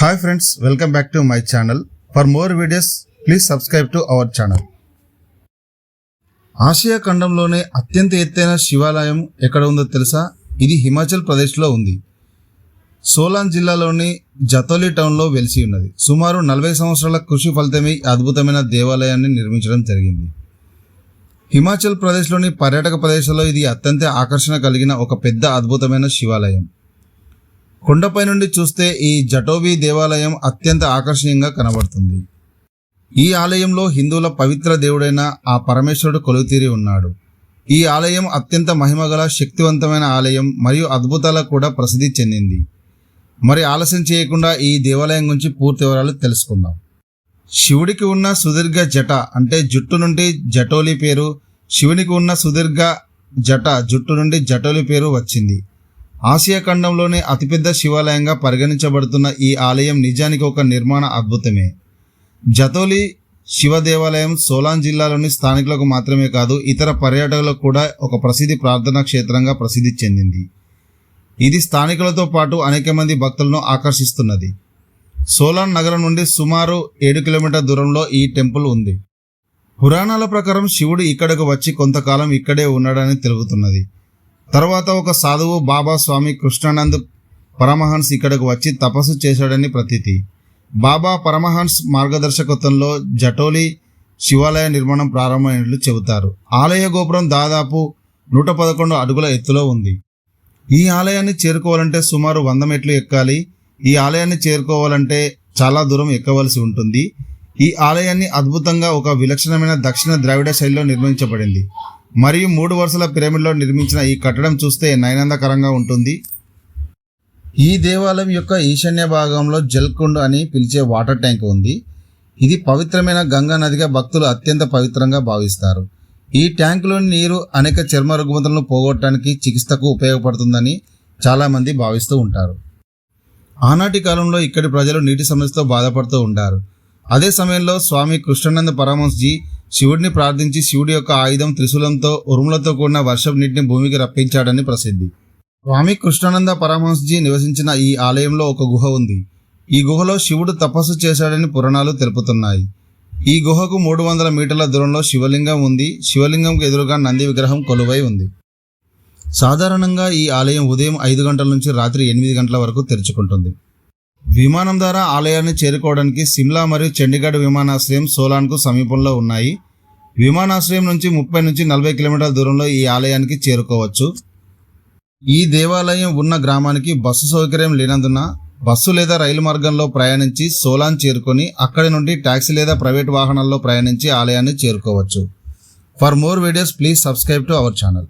Hi friends welcome back to my channel for more videos please subscribe to our channel Asia ఖండంలోనే అత్యంత ఎత్తైన శివాలయం ఎక్కడ ఉందో తెలుసా? ఇది హిమాచల్ ప్రదేశ్లో ఉంది. సోలాన్ జిల్లాలోని జతోలి టౌన్లో వెలిసి ఉన్నది. సుమారు నలభై సంవత్సరాల కృషి ఫలితమే ఈ అద్భుతమైన దేవాలయాన్ని నిర్మించడం జరిగింది. హిమాచల్ ప్రదేశ్లోని పర్యాటక ప్రదేశాల్లో ఇది అత్యంత ఆకర్షణ కలిగిన ఒక పెద్ద అద్భుతమైన శివాలయం. కొండపై నుండి చూస్తే ఈ జటోబీ దేవాలయం అత్యంత ఆకర్షణీయంగా కనబడుతుంది. ఈ ఆలయంలో హిందువుల పవిత్ర దేవుడైన ఆ పరమేశ్వరుడు కొలువుతీరి ఉన్నాడు. ఈ ఆలయం అత్యంత మహిమగల శక్తివంతమైన ఆలయం మరియు అద్భుతాలకు కూడా ప్రసిద్ధి చెందింది. మరి ఆలస్యం చేయకుండా ఈ దేవాలయం గురించి పూర్తి వివరాలు తెలుసుకుందాం. శివుడికి ఉన్న సుదీర్ఘ జట అంటే జుట్టు నుండి జటోలి పేరు శివునికి ఉన్న సుదీర్ఘ జట జుట్టు నుండి జటోలి పేరు వచ్చింది. ఆసియా ఖండంలోనే అతిపెద్ద శివాలయంగా పరిగణించబడుతున్న ఈ ఆలయం నిజానికి ఒక నిర్మాణ అద్భుతమే. జతోలి శివ దేవాలయం సోలాన్ జిల్లాలోని స్థానికులకు మాత్రమే కాదు ఇతర పర్యాటకులకు కూడా ఒక ప్రసిద్ధి ప్రార్థనా క్షేత్రంగా ప్రసిద్ధి చెందింది. ఇది స్థానికులతో పాటు అనేక మంది భక్తులను ఆకర్షిస్తున్నది. సోలాన్ నగరం నుండి సుమారు ఏడు కిలోమీటర్ దూరంలో ఈ టెంపుల్ ఉంది. పురాణాల ప్రకారం శివుడు ఇక్కడకు వచ్చి కొంతకాలం ఇక్కడే ఉన్నాడని తెలుగుతున్నది తర్వాత ఒక సాధువు బాబా స్వామి కృష్ణానంద్ పరమహన్స్ ఇక్కడకు వచ్చి తపస్సు చేశాడని ప్రతీతి. బాబా పరమహన్స్ మార్గదర్శకత్వంలో జటోలి శివాలయ నిర్మాణం ప్రారంభమైనట్లు చెబుతారు. ఆలయ గోపురం దాదాపు నూట పదకొండు అడుగుల ఎత్తులో ఉంది. ఈ ఆలయాన్ని చేరుకోవాలంటే సుమారు వంద మెట్లు ఎక్కాలి. ఈ ఆలయాన్ని చేరుకోవాలంటే చాలా దూరం ఎక్కవలసి ఉంటుంది. ఈ ఆలయాన్ని అద్భుతంగా ఒక విలక్షణమైన దక్షిణ ద్రావిడ శైలిలో నిర్మించబడింది. మరియు మూడు వరుసల పిరమిడ్లో నిర్మించిన ఈ కట్టడం చూస్తే నయనందకరంగా ఉంటుంది. ఈ దేవాలయం యొక్క ఈశాన్య భాగంలో జల్కుండ్ అని పిలిచే వాటర్ ట్యాంక్ ఉంది. ఇది పవిత్రమైన గంగా నదిగా భక్తులు అత్యంత పవిత్రంగా భావిస్తారు. ఈ ట్యాంకులోని నీరు అనేక చర్మ రుగ్మతలను పోగొట్టడానికి చికిత్సకు ఉపయోగపడుతుందని చాలామంది భావిస్తూ ఉంటారు. ఆనాటి కాలంలో ఇక్కడి ప్రజలు నీటి సమస్యతో బాధపడుతూ ఉంటారు. అదే సమయంలో స్వామి కృష్ణానంద పరమహంస్జీ శివుడిని ప్రార్థించి శివుడి యొక్క ఆయుధం త్రిశూలంతో ఉరుములతో కూడిన వర్షం నీటిని భూమికి రప్పించాడని ప్రసిద్ధి. స్వామి కృష్ణానంద పరమహంస్జీ నివసించిన ఈ ఆలయంలో ఒక గుహ ఉంది. ఈ గుహలో శివుడు తపస్సు చేశాడని పురాణాలు తెలుపుతున్నాయి. ఈ గుహకు మూడు వందల మీటర్ల దూరంలో శివలింగం ఉంది. శివలింగంకు ఎదురుగా నంది విగ్రహం కొలువై ఉంది. సాధారణంగా ఈ ఆలయం ఉదయం ఐదు గంటల నుంచి రాత్రి ఎనిమిది గంటల వరకు తెరుచుకుంటుంది. విమానం ద్వారా ఆలయాన్ని చేరుకోవడానికి సిమ్లా మరియు చండీగఢ్ విమానాశ్రయం సోలాన్కు సమీపంలో ఉన్నాయి. విమానాశ్రయం నుంచి ముప్పై నుంచి నలభై కిలోమీటర్ల దూరంలో ఈ ఆలయానికి చేరుకోవచ్చు. ఈ దేవాలయం ఉన్న గ్రామానికి బస్సు సౌకర్యం లేనందున బస్సు లేదా రైలు మార్గంలో ప్రయాణించి సోలాన్ చేరుకొని అక్కడి నుండి ట్యాక్సీ లేదా ప్రైవేట్ వాహనాల్లో ప్రయాణించి ఆలయాన్ని చేరుకోవచ్చు. For more videos please subscribe to our channel.